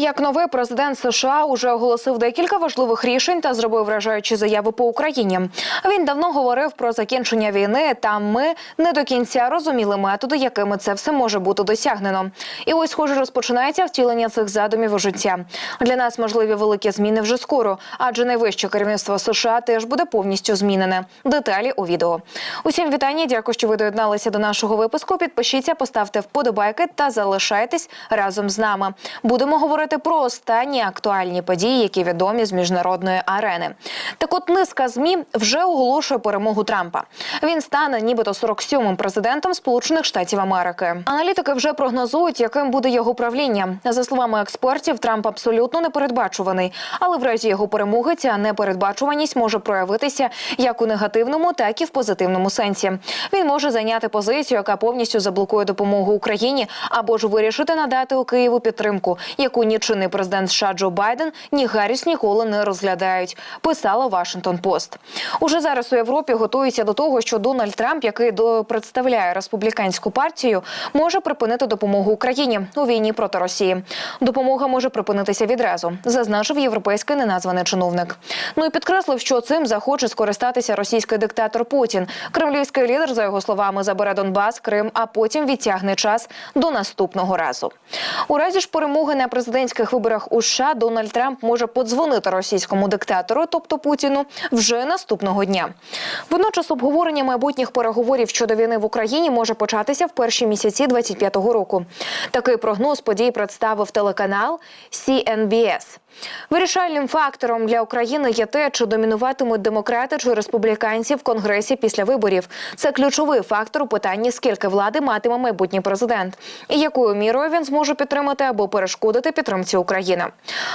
як новий президент США уже оголосив декілька важливих рішень та зробив вражаючі заяви по Україні. Він давно говорив про закінчення війни, та ми не до кінця розуміли методи, якими це все може бути досягнено. І ось, схоже, розпочинається втілення цих задумів у життя. Для нас можливі великі зміни вже скоро, адже найвище керівництво США теж буде повністю змінене. Деталі у відео. Усім вітання. Дякую, що ви доєдналися до нашого випуску. Підпишіться, поставте вподобайки та залишайтесь разом з нами. Будемо говорити про останні актуальні події, які відомі з міжнародної арени. Так, от низка змі вже оголошує перемогу Трампа. Він стане нібито 47-м президентом Сполучених Штатів Америки. Аналітики вже прогнозують, яким буде його правління. За словами експертів, Трамп абсолютно непередбачуваний, але в разі його перемоги ця непередбачуваність може проявитися як у негативному, так і в позитивному сенсі. Він може зайняти позицію, яка повністю заблокує допомогу Україні, або ж вирішити надати у Києву підтримку, яку ні чинний президент США Джо Байден, ні Гарріс ніколи не розглядають. Писала Вашингтон Пост. Уже зараз у Європі готуються до того, що Дональд Трамп, який до- представляє республіканську партію, може припинити допомогу Україні у війні проти Росії. Допомога може припинитися відразу, зазначив європейський неназваний чиновник. Ну і підкреслив, що цим захоче скористатися російський диктатор Путін. Кремлівський лідер, за його словами, забере Донбас, Крим, а потім відтягне час до наступного разу. У разі ж перемоги на президентських виборах у США Дональд Трамп може подзвонити російському диктатору, тобто Путіну, вже наступного дня. Водночас обговорення майбутніх переговорів щодо війни в Україні може початися в перші місяці 25-го року. Такий прогноз подій представив телеканал CNBS. Вирішальним фактором для України є те, чи домінуватимуть демократи чи республіканці в конгресі після виборів. Це ключовий фактор у питанні, скільки влади матиме майбутній президент, і якою мірою він зможе підтримати або перешкодити підтримці України.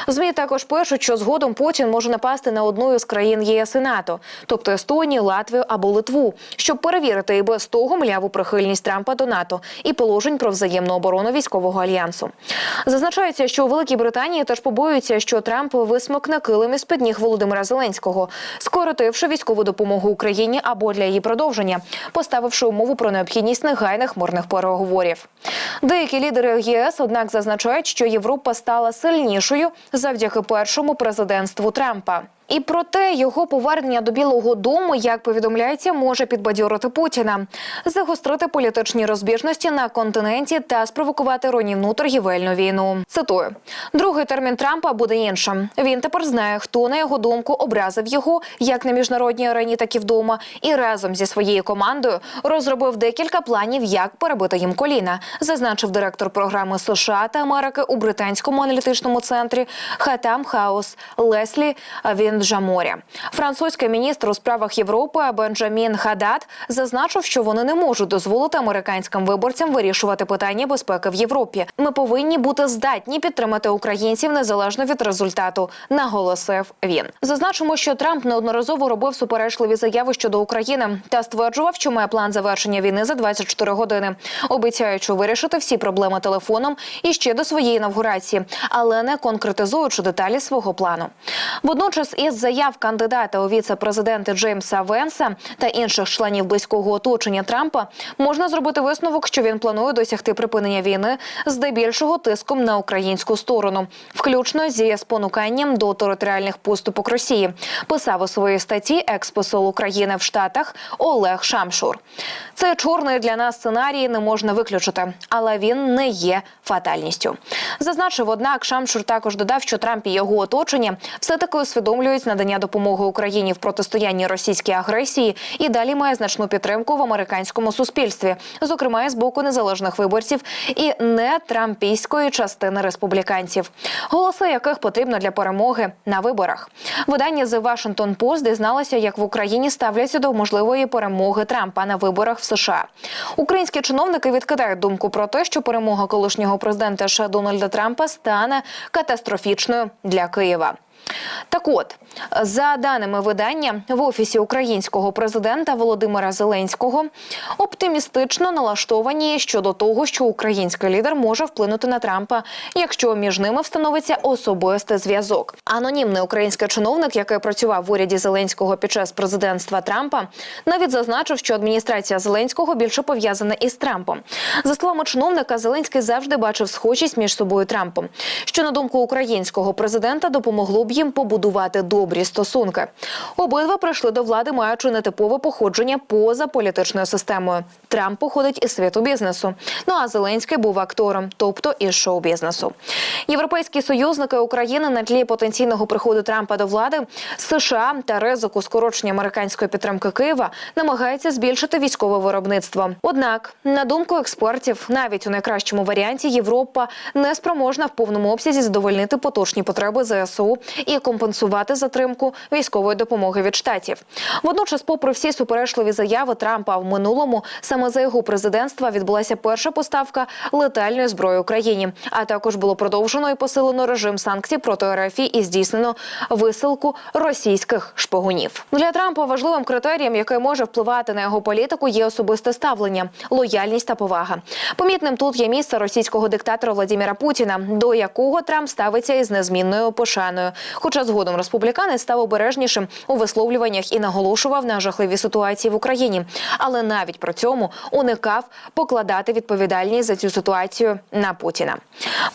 Змі також пишуть, що згодом Путін може напасти на одну із країн ЄС і НАТО, тобто Естонію, Латвію або Литву, щоб перевірити і без того мляву прихильність Трампа до НАТО і положень про взаємну оборону військового альянсу. Зазначається, що у Великій Британії теж побоюються, що Трамп висмокне килим із під ніг Володимира Зеленського, скоротивши військову допомогу Україні або для її продовження, поставивши умову про необхідність негайних мирних переговорів. Деякі лідери ЄС, однак, зазначають, що Європа стала сильнішою завдяки першому президентству Трампа. І проте його повернення до Білого Дому, як повідомляється, може підбадьорити Путіна, загострити політичні розбіжності на континенті та спровокувати руйнівну торгівельну війну. Цитую: другий термін Трампа буде іншим. Він тепер знає, хто на його думку образив його як на міжнародній арені, так і вдома, і разом зі своєю командою розробив декілька планів, як перебити їм коліна, зазначив директор програми США та Америки у британському аналітичному центрі Хатам Хаус Леслі Вінджаморя. Французький міністр у справах Європи Бенджамін Хадад зазначив, що вони не можуть дозволити американським виборцям вирішувати питання безпеки в Європі. Ми повинні бути здатні підтримати українців незалежно від результату, наголосив він. Зазначимо, що Трамп неодноразово робив суперечливі заяви щодо України та стверджував, що має план завершення війни за 24 години, обіцяючи вирішити всі проблеми телефоном і ще до своєї інавгурації, але не конкретизуючи деталі свого плану. Водночас, із заяв кандидата у віце-президенти Джеймса Венса та інших членів близького оточення Трампа можна зробити висновок, що він планує досягти припинення війни здебільшого тиском на українську сторону, включно зі спонуканням до територіальних поступок Росії. Писав у своїй статті експосол України в Штатах Олег Шамшур. Цей чорний для нас сценарій не можна виключити, але він не є фатальністю. Зазначив, однак, Шамшур також додав, що Трамп і його оточення все таки усвідомлюють надання допомоги Україні в протистоянні російській агресії і далі має значну підтримку в американському суспільстві, зокрема з боку незалежних виборців і не трампійської частини республіканців, голоси яких потрібно для перемоги на виборах. Видання The Washington Post дізналося, як в Україні ставляться до можливої перемоги Трампа на виборах в США. Українські чиновники відкидають думку про те, що перемога колишнього президента США Дональда Трампа стане катастрофічною для Києва. Так от, за даними видання, в офісі українського президента Володимира Зеленського оптимістично налаштовані щодо того, що український лідер може вплинути на Трампа, якщо між ними встановиться особистий зв'язок. Анонімний український чиновник, який працював в уряді Зеленського під час президентства Трампа, навіть зазначив, що адміністрація Зеленського більше пов'язана із Трампом. За словами чиновника, Зеленський завжди бачив схожість між собою Трампом, що на думку українського президента допомогло б їм побудувати добрі стосунки. Обидва прийшли до влади, маючи нетипове походження поза політичною системою. Трамп походить із світу бізнесу. Ну а Зеленський був актором, тобто із шоу-бізнесу. Європейські союзники України на тлі потенційного приходу Трампа до влади США та ризику скорочення американської підтримки Києва намагаються збільшити військове виробництво. Однак, на думку експертів, навіть у найкращому варіанті Європа не спроможна в повному обсязі задовольнити поточні потреби ЗСУ і компенсувати затримку військової допомоги від штатів. Водночас, попри всі суперечливі заяви Трампа в минулому, саме за його президентства відбулася перша поставка летальної зброї Україні. А також було продовжено і посилено режим санкцій проти РФ і здійснено висилку російських шпигунів. Для Трампа важливим критерієм, який може впливати на його політику, є особисте ставлення, лояльність та повага. Помітним тут є місце російського диктатора Владимира Путіна, до якого Трамп ставиться із незмінною пошаною. Хоча згодом республіканець став обережнішим у висловлюваннях і наголошував на жахливі ситуації в Україні, але навіть при цьому уникав покладати відповідальність за цю ситуацію на Путіна.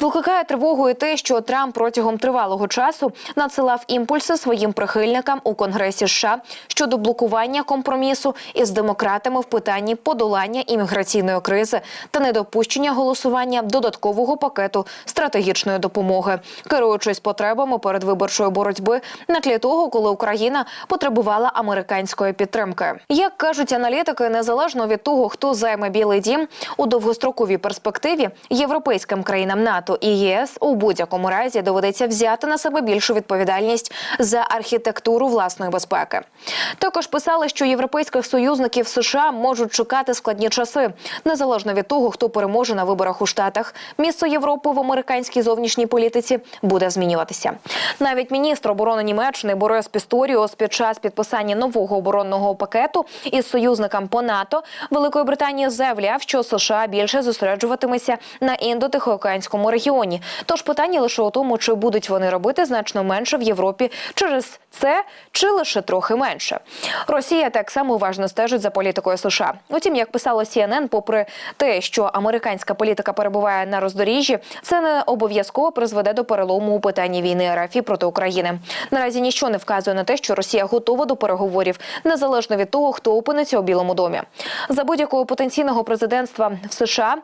Викликає тривогу і те, що Трамп протягом тривалого часу надсилав імпульси своїм прихильникам у Конгресі США щодо блокування компромісу із демократами в питанні подолання імміграційної кризи та недопущення голосування додаткового пакету стратегічної допомоги, керуючись потребами передвиборчої боротьби на тлі того, коли Україна потребувала американської підтримки. Як кажуть аналітики, незалежно від того, хто займе Білий Дім у довгостроковій перспективі, європейським країнам НАТО і ЄС у будь-якому разі доведеться взяти на себе більшу відповідальність за архітектуру власної безпеки. Також писали, що європейських союзників США можуть чекати складні часи, незалежно від того, хто переможе на виборах у Штатах. Місце Європи в американській зовнішній політиці буде змінюватися. Навіть міністр оборони Німеччини Борис Пісторіус під час підписання нового оборонного пакету із союзникам по НАТО Великої Британії заявляв, що США більше зосереджуватиметься на індотихоокеанському регіоні. Тож питання лише у тому, чи будуть вони робити значно менше в Європі через це, чи лише трохи менше. Росія так само уважно стежить за політикою США. Утім, як писало CNN, попри те, що американська політика перебуває на роздоріжжі, це не обов'язково призведе до перелому у питанні війни РФ проти України. Наразі нічого не вказує на те, що Росія готова до переговорів незалежно від того, хто опиниться у Білому домі. За будь-якого потенційного президентства в США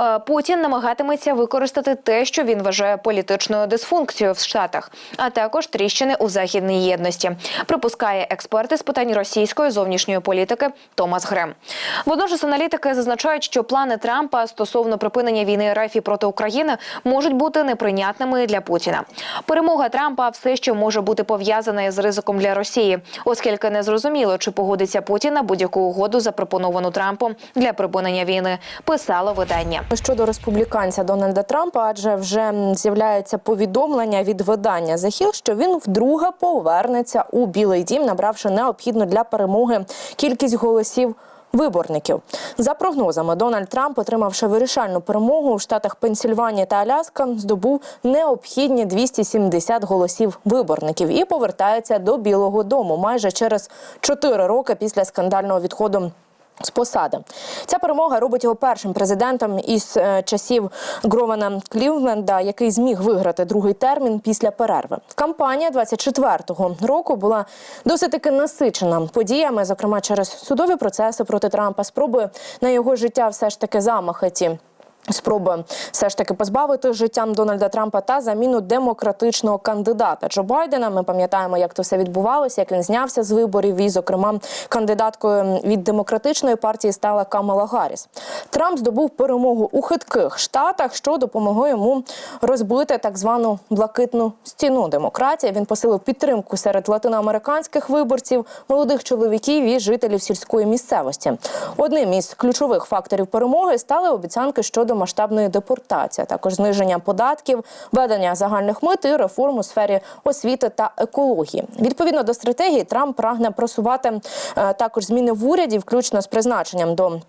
е, Путін намагатиметься використати те, що він вважає політичною дисфункцією в Штатах, а також тріщини у західній єдності. Припускає експерти з питань російської зовнішньої політики Томас Грем. Водночас аналітики зазначають, що плани Трампа стосовно припинення війни РФ проти України можуть бути неприйнятними для Путіна. Перемога Трампа все ще може бути пов'язана з ризиком для Росії, оскільки не зрозуміло, чи погодиться Путін на будь-яку угоду, запропоновану Трампом для припинення війни. Писало видання. Щодо республіканця Дональда Трампа, адже вже з'являється повідомлення від видання Hill, що він вдруге повернеться у Білий Дім, набравши необхідну для перемоги кількість голосів. Виборників. За прогнозами, Дональд Трамп, отримавши вирішальну перемогу у штатах Пенсільванія та Аляска, здобув необхідні 270 голосів виборників і повертається до Білого Дому майже через 4 роки після скандального відходу з посади. Ця перемога робить його першим президентом із е, часів Грована Клівленда, який зміг виграти другий термін після перерви. Кампанія 24-го року була досить таки насичена подіями, зокрема через судові процеси проти Трампа, спроби на його життя все ж таки замахи ті. Спроби все ж таки позбавити життям Дональда Трампа та заміну демократичного кандидата Джо Байдена. Ми пам'ятаємо, як то все відбувалося, як він знявся з виборів. І, зокрема, кандидаткою від демократичної партії стала Камала Гарріс. Трамп здобув перемогу у хитких штатах, що допомогло йому розбити так звану блакитну стіну демократії. Він посилив підтримку серед латиноамериканських виборців, молодих чоловіків і жителів сільської місцевості. Одним із ключових факторів перемоги стали обіцянки щодо щодо масштабної депортації, а також зниження податків, ведення загальних мит і реформ у сфері освіти та екології. Відповідно до стратегії, Трамп прагне просувати е, також зміни в уряді, включно з призначенням до.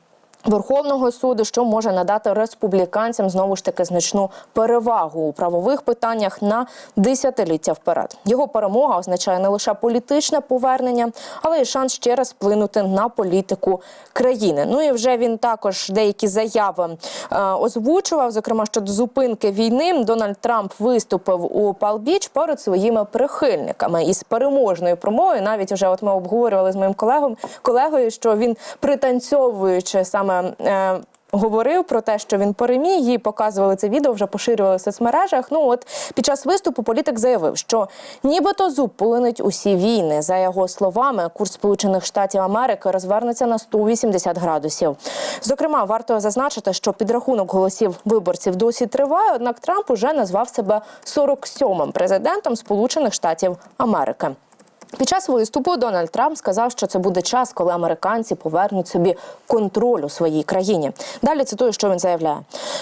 Верховного суду, що може надати республіканцям знову ж таки значну перевагу у правових питаннях на десятиліття вперед. Його перемога означає не лише політичне повернення, але й шанс ще раз вплинути на політику країни. Ну і вже він також деякі заяви е, озвучував. Зокрема, щодо зупинки війни, Дональд Трамп виступив у Палбіч перед своїми прихильниками із переможною промовою. Навіть вже от ми обговорювали з моїм колегом колегою, що він пританцьовуючи саме. Е, Говорив про те, що він переміг, їй показували це відео, вже поширювали в соцмережах. Ну от під час виступу політик заявив, що нібито зуб полинить усі війни. За його словами, курс Сполучених Штатів Америки розвернеться на 180 градусів. Зокрема, варто зазначити, що підрахунок голосів виборців досі триває. Однак Трамп уже назвав себе 47-м президентом Сполучених Штатів Америки. Під час виступу Дональд Трамп сказав, що це буде час, коли американці повернуть собі контроль у своїй країні. Далі цитую, що він заявляє: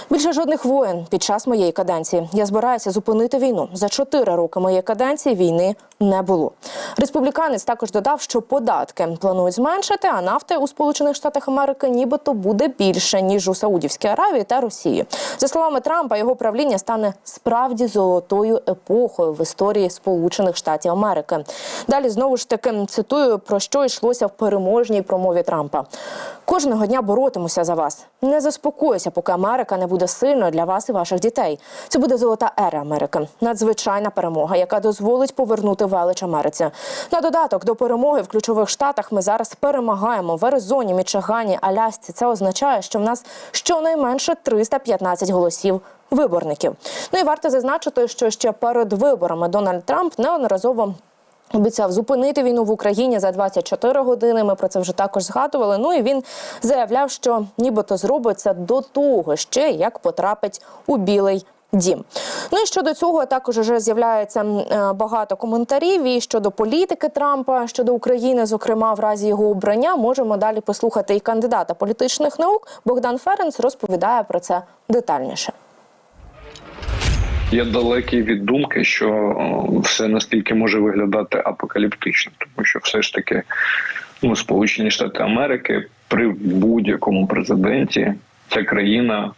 більше жодних воєн під час моєї каденції. Я збираюся зупинити війну. За чотири роки моєї каденції війни не було. Республіканець також додав, що податки планують зменшити, а нафти у Сполучених Штатах Америки нібито буде більше ніж у Саудівській Аравії та Росії. За словами Трампа, його правління стане справді золотою епохою в історії Сполучених Штатів Америки. Далі знову ж таки цитую про що йшлося в переможній промові Трампа. Кожного дня боротимуся за вас. Не заспокоюся, поки Америка не буде сильною для вас і ваших дітей. Це буде золота ера Америки, надзвичайна перемога, яка дозволить повернути велич Америці. На додаток до перемоги в ключових штатах ми зараз перемагаємо в Аризоні, Мічигані, Алясці. Це означає, що в нас щонайменше 315 голосів виборників. Ну і варто зазначити, що ще перед виборами Дональд Трамп неодноразово. Обіцяв зупинити війну в Україні за 24 години. Ми про це вже також згадували. Ну і він заявляв, що нібито зробить це до того, ще як потрапить у білий. Дім, ну і щодо цього також вже з'являється е, багато коментарів. І щодо політики Трампа, щодо України, зокрема, в разі його обрання, можемо далі послухати і кандидата політичних наук Богдан Ференц розповідає про це детальніше. Я далекий від думки, що все настільки може виглядати апокаліптично, тому що все ж таки ну, Сполучені Штати Америки при будь-якому президенті ця країна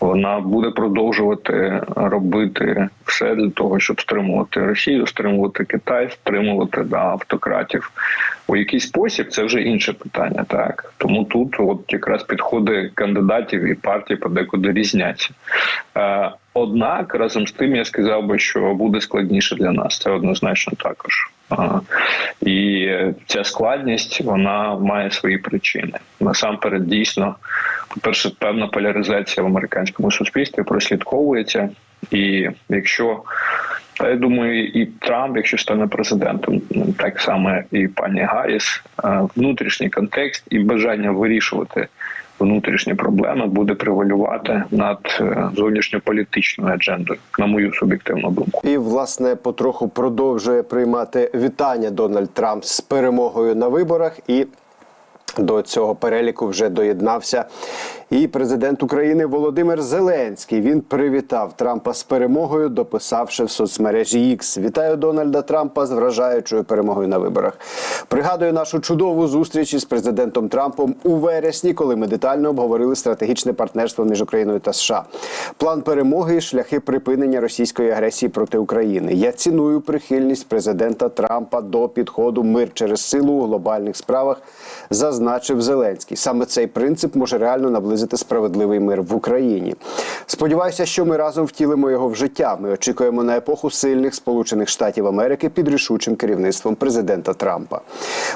вона буде продовжувати робити все для того, щоб стримувати Росію, стримувати Китай, стримувати да, автократів. У який спосіб це вже інше питання, так тому тут от якраз підходи кандидатів і партій подекуди різняться. Однак разом з тим я сказав би, що буде складніше для нас. Це однозначно також. І ця складність вона має свої причини. Насамперед, дійсно, по-перше, певна поляризація в американському суспільстві прослідковується. І якщо я думаю, і Трамп, якщо стане президентом, так само і пані Гарріс, внутрішній контекст і бажання вирішувати внутрішні проблеми буде превалювати над е, зовнішньополітичною аджендою, на мою суб'єктивну думку. І власне потроху продовжує приймати вітання Дональд Трамп з перемогою на виборах і. До цього переліку вже доєднався і президент України Володимир Зеленський. Він привітав Трампа з перемогою, дописавши в соцмережі X. Вітаю Дональда Трампа з вражаючою перемогою на виборах. Пригадую нашу чудову зустріч із президентом Трампом у вересні, коли ми детально обговорили стратегічне партнерство між Україною та США. План перемоги і шляхи припинення російської агресії проти України. Я ціную прихильність президента Трампа до підходу мир через силу у глобальних справах. Зазначив Зеленський. Саме цей принцип може реально наблизити справедливий мир в Україні. Сподіваюся, що ми разом втілимо його в життя. Ми очікуємо на епоху сильних Сполучених Штатів Америки під рішучим керівництвом президента Трампа.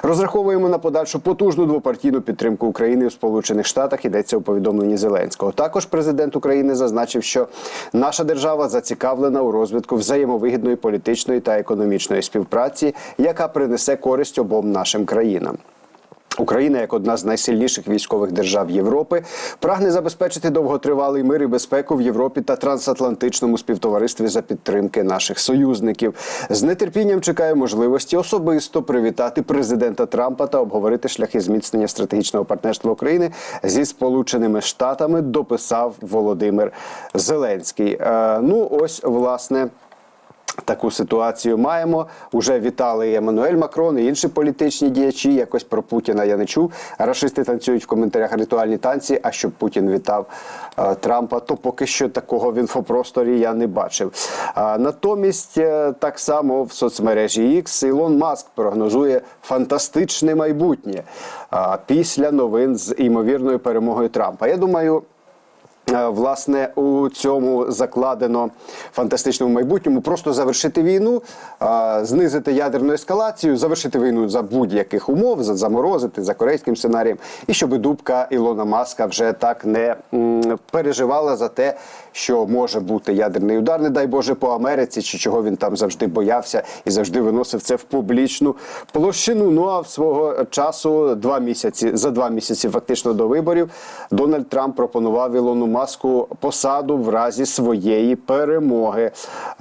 Розраховуємо на подальшу потужну двопартійну підтримку України у Сполучених Штатах. Йдеться у повідомленні Зеленського. Також президент України зазначив, що наша держава зацікавлена у розвитку взаємовигідної політичної та економічної співпраці, яка принесе користь обом нашим країнам. Україна, як одна з найсильніших військових держав Європи, прагне забезпечити довготривалий мир і безпеку в Європі та трансатлантичному співтоваристві за підтримки наших союзників. З нетерпінням чекаю можливості особисто привітати президента Трампа та обговорити шляхи зміцнення стратегічного партнерства України зі Сполученими Штатами. Дописав Володимир Зеленський. Е, ну ось власне. Таку ситуацію маємо. Уже вітали і Еммануель Макрон, і інші політичні діячі. Якось про Путіна я не чув. Рашисти танцюють в коментарях ритуальні танці. А щоб Путін вітав е, Трампа, то поки що такого в інфопросторі я не бачив. А, натомість, е, так само в соцмережі X Ілон Маск прогнозує фантастичне майбутнє а, після новин з імовірною перемогою Трампа. Я думаю. Е, Власне, у цьому закладено фантастичному майбутньому просто завершити війну, е, знизити ядерну ескалацію, завершити війну за будь-яких умов, за- заморозити за корейським сценарієм, і щоб дубка Ілона Маска вже так не переживала за те, що може бути ядерний удар, не дай Боже, по Америці, чи чого він там завжди боявся і завжди виносив це в публічну площину. Ну а в свого часу два місяці за два місяці, фактично до виборів, Дональд Трамп пропонував Ілону Маску посаду в разі своєї перемоги.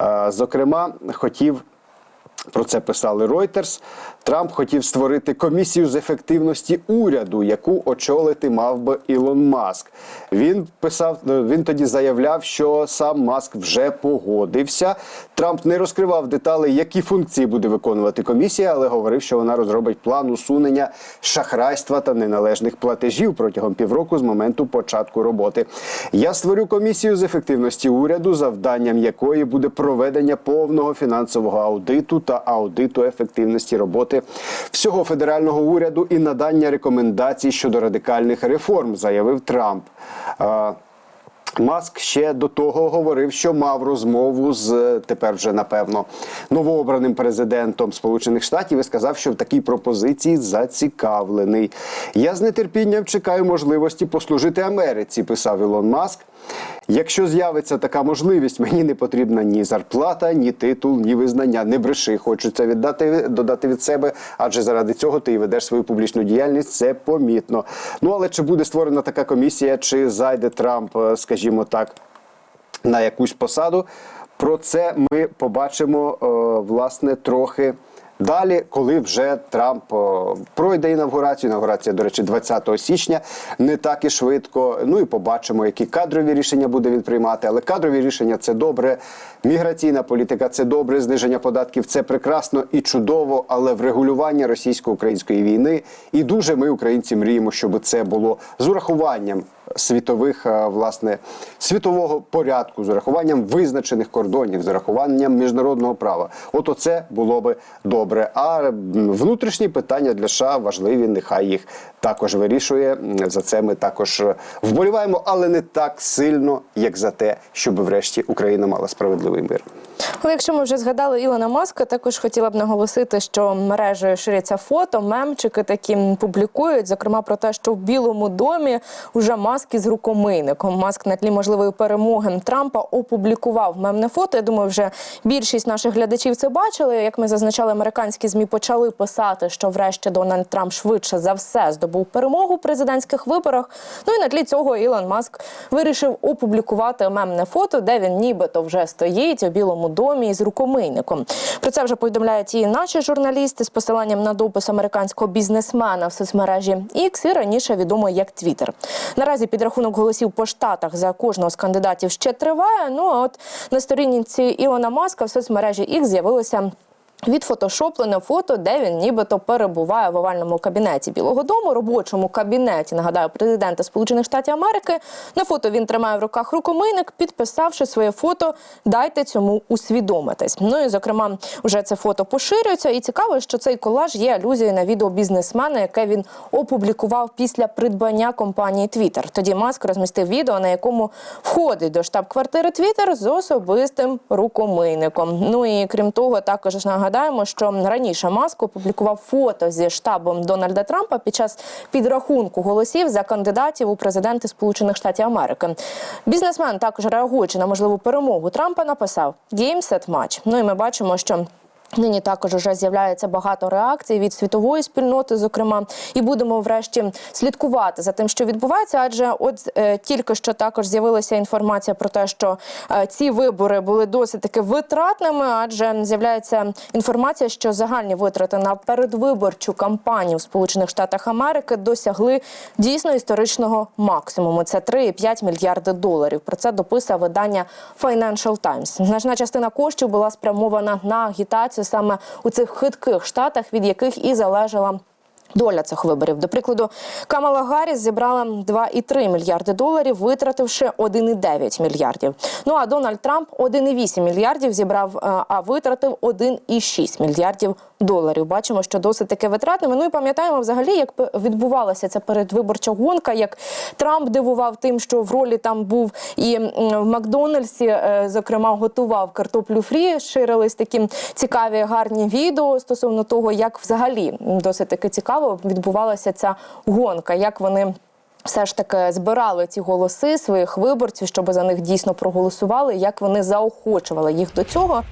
Е, Зокрема, хотів. Про це писали Reuters. Трамп хотів створити комісію з ефективності уряду, яку очолити мав би Ілон Маск. Він писав, він тоді заявляв, що сам Маск вже погодився. Трамп не розкривав деталей, які функції буде виконувати комісія, але говорив, що вона розробить план усунення шахрайства та неналежних платежів протягом півроку з моменту початку роботи. Я створю комісію з ефективності уряду, завданням якої буде проведення повного фінансового аудиту та аудиту ефективності роботи всього федерального уряду і надання рекомендацій щодо радикальних реформ, заявив Трамп. Маск ще до того говорив, що мав розмову з тепер вже напевно новообраним президентом Сполучених Штатів і сказав, що в такій пропозиції зацікавлений. Я з нетерпінням чекаю можливості послужити Америці, писав Ілон Маск. Якщо з'явиться така можливість, мені не потрібна ні зарплата, ні титул, ні визнання. Не бреши, хочеться віддати додати від себе, адже заради цього ти і ведеш свою публічну діяльність. Це помітно. Ну але чи буде створена така комісія, чи зайде Трамп, е, скажімо так, на якусь посаду? Про це ми побачимо е, власне трохи. Далі, коли вже Трамп пройде інавгурацію, інавгурація, до речі, 20 січня, не так і швидко. Ну і побачимо, які кадрові рішення буде він приймати. Але кадрові рішення це добре. Міграційна політика це добре, зниження податків це прекрасно і чудово, але врегулювання російсько-української війни і дуже ми, українці, мріємо, щоб це було з урахуванням світових е, власне світового порядку, з урахуванням визначених кордонів, з урахуванням міжнародного права. От оце було би добре. А внутрішні питання для США важливі. Нехай їх також вирішує. За це ми також е, вболіваємо, але не так сильно, як за те, щоб врешті Україна мала справедливий мир. Але якщо ми вже згадали Ілона Маска, також хотіла б наголосити, що мережею ширяться фото, мемчики такі публікують, зокрема про те, що в Білому домі вже маски з рукомийником. Маск на тлі можливої перемоги Трампа опублікував мемне фото. Я думаю, вже більшість наших глядачів це бачили. Як ми зазначали, американські змі почали писати, що врешті Дональд Трамп швидше за все здобув перемогу в президентських виборах. Ну і на тлі цього Ілон Маск вирішив опублікувати мемне фото, де він нібито вже стоїть у Білому домі з рукомийником. Про це вже повідомляють і наші журналісти з посиланням на допис американського бізнесмена в соцмережі X і раніше відомо як Twitter. Наразі підрахунок голосів по штатах за кожного з кандидатів ще триває. Ну а от на сторінці Ілона Маска в соцмережі X з'явилося. Відфотошоплене фото, де він нібито перебуває в овальному кабінеті Білого Дому, робочому кабінеті, нагадаю, президента Сполучених Штатів Америки. На фото він тримає в руках рукомийник, підписавши своє фото. Дайте цьому усвідомитись. Ну і зокрема, вже це фото поширюється. І цікаво, що цей колаж є алюзією на відео бізнесмена, яке він опублікував після придбання компанії Twitter. Тоді Маск розмістив відео, на якому входить до штаб-квартири Twitter з особистим рукомийником. Ну і крім того, також нагадаємо, що раніше Маск опублікував фото зі штабом Дональда Трампа під час підрахунку голосів за кандидатів у президенти Сполучених Штатів Америки. Бізнесмен також реагуючи на можливу перемогу Трампа, написав «Game, set, match». Ну і ми бачимо, що Нині також вже з'являється багато реакцій від світової спільноти, зокрема, і будемо врешті слідкувати за тим, що відбувається. Адже от е, тільки що також з'явилася інформація про те, що е, ці вибори були досить таки витратними, адже з'являється інформація, що загальні витрати на передвиборчу кампанію в Сполучених Штатах Америки досягли дійсно історичного максимуму. Це 3,5 мільярди доларів. Про це дописав видання Financial Times. Значна частина коштів була спрямована на агітацію саме у цих хитких штатах, від яких і залежала. Доля цих виборів, до прикладу, Камала Гарріс зібрала 2,3 мільярди доларів, витративши 1,9 мільярдів. Ну а Дональд Трамп 1,8 мільярдів зібрав, е, а витратив 1,6 мільярдів доларів. Бачимо, що досить таки витратними. Ну і пам'ятаємо взагалі, як відбувалася ця передвиборча гонка, як Трамп дивував тим, що в ролі там був і в Макдональдсі, е, зокрема, готував картоплю фрі. Ширились такі цікаві гарні відео стосовно того, як взагалі досить таки цікаво відбувалася ця гонка, як вони. Все ж таки збирали ці голоси своїх виборців, щоб за них дійсно проголосували, як вони заохочували їх до цього.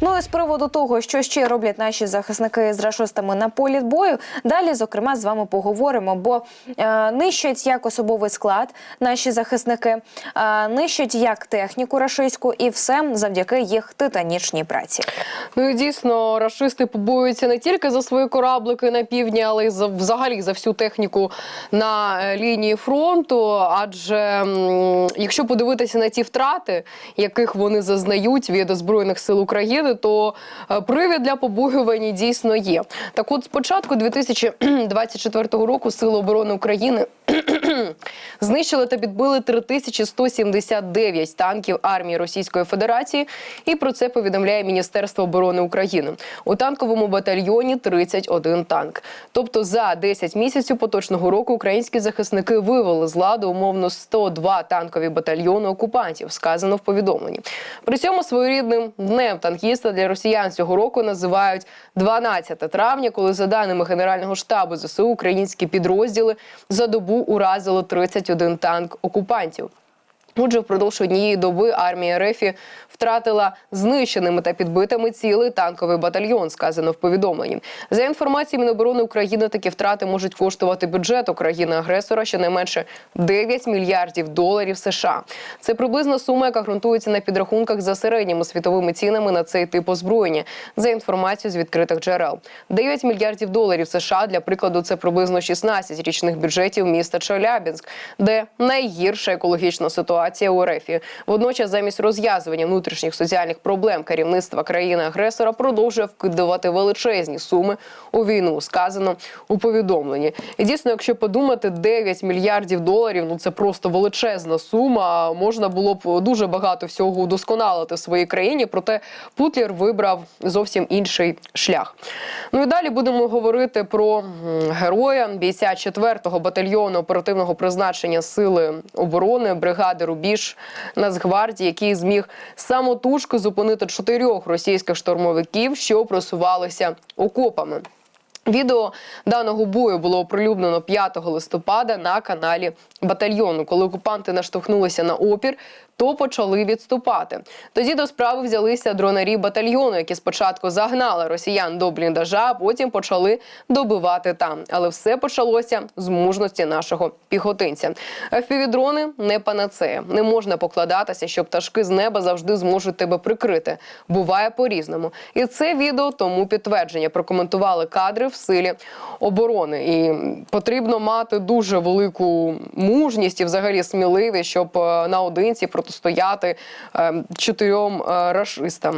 Ну і з приводу того, що ще роблять наші захисники з рашистами на полі бою, далі зокрема з вами поговоримо, бо е, нищать як особовий склад наші захисники, е, нищать як техніку рашистську, і все завдяки їх титанічній праці. Ну і дійсно, рашисти побоюються не тільки за свої кораблики на півдні, але й за взагалі за всю техніку на е, лінії фронту. Адже якщо подивитися на ті втрати, яких вони зазнають від збройних сил України, то е, привід для побоювання дійсно є. Так, от спочатку початку 2024 року Сили оборони України знищили та підбили 3179 танків армії Російської Федерації. І про це повідомляє Міністерство оборони України. У танковому батальйоні 31 танк. Тобто за 10 місяців поточного року українські захисники вивели з ладу умовно 102 танкові батальйони окупантів. Сказано в повідомленні. При цьому своєрідним днем танкіста для росіян цього року називають 12 травня, коли за даними Генерального штабу ЗСУ українські підрозділи за добу уразили 31 танк окупантів. Отже, впродовж однієї доби армія РФ втратила знищеними та підбитими цілий танковий батальйон, сказано в повідомленні. За інформацією Міноборони України, такі втрати можуть коштувати бюджету країни-агресора щонайменше 9 мільярдів доларів США. Це приблизна сума, яка ґрунтується на підрахунках за середніми світовими цінами на цей тип озброєння. За інформацією з відкритих джерел, 9 мільярдів доларів США для прикладу це приблизно 16 річних бюджетів міста Челябінськ, де найгірша екологічна ситуація у РФ. Водночас, замість розв'язування внутрішніх соціальних проблем керівництва країни-агресора продовжує вкидувати величезні суми у війну. Сказано у повідомленні. І дійсно, якщо подумати, 9 мільярдів доларів ну це просто величезна сума. Можна було б дуже багато всього удосконалити в своїй країні. Проте Путлер вибрав зовсім інший шлях. Ну і далі будемо говорити про героя бійця 4-го батальйону оперативного призначення сили оборони бригади Рубіж Нацгвардії, який зміг самотужки зупинити чотирьох російських штурмовиків, що просувалися окопами. Відео даного бою було оприлюднено 5 листопада на каналі батальйону. Коли окупанти наштовхнулися на опір, то почали відступати. Тоді до справи взялися дронарі батальйону, які спочатку загнали росіян до бліндажа, а потім почали добивати там. Але все почалося з мужності нашого піхотинця. FPV-дрони не панацея. Не можна покладатися, що пташки з неба завжди зможуть тебе прикрити. Буває по-різному. І це відео тому підтвердження прокоментували кадри в силі оборони. І потрібно мати дуже велику мужність і взагалі сміливість, щоб е, наодинці протистояти е, чотирьом е, рашистам.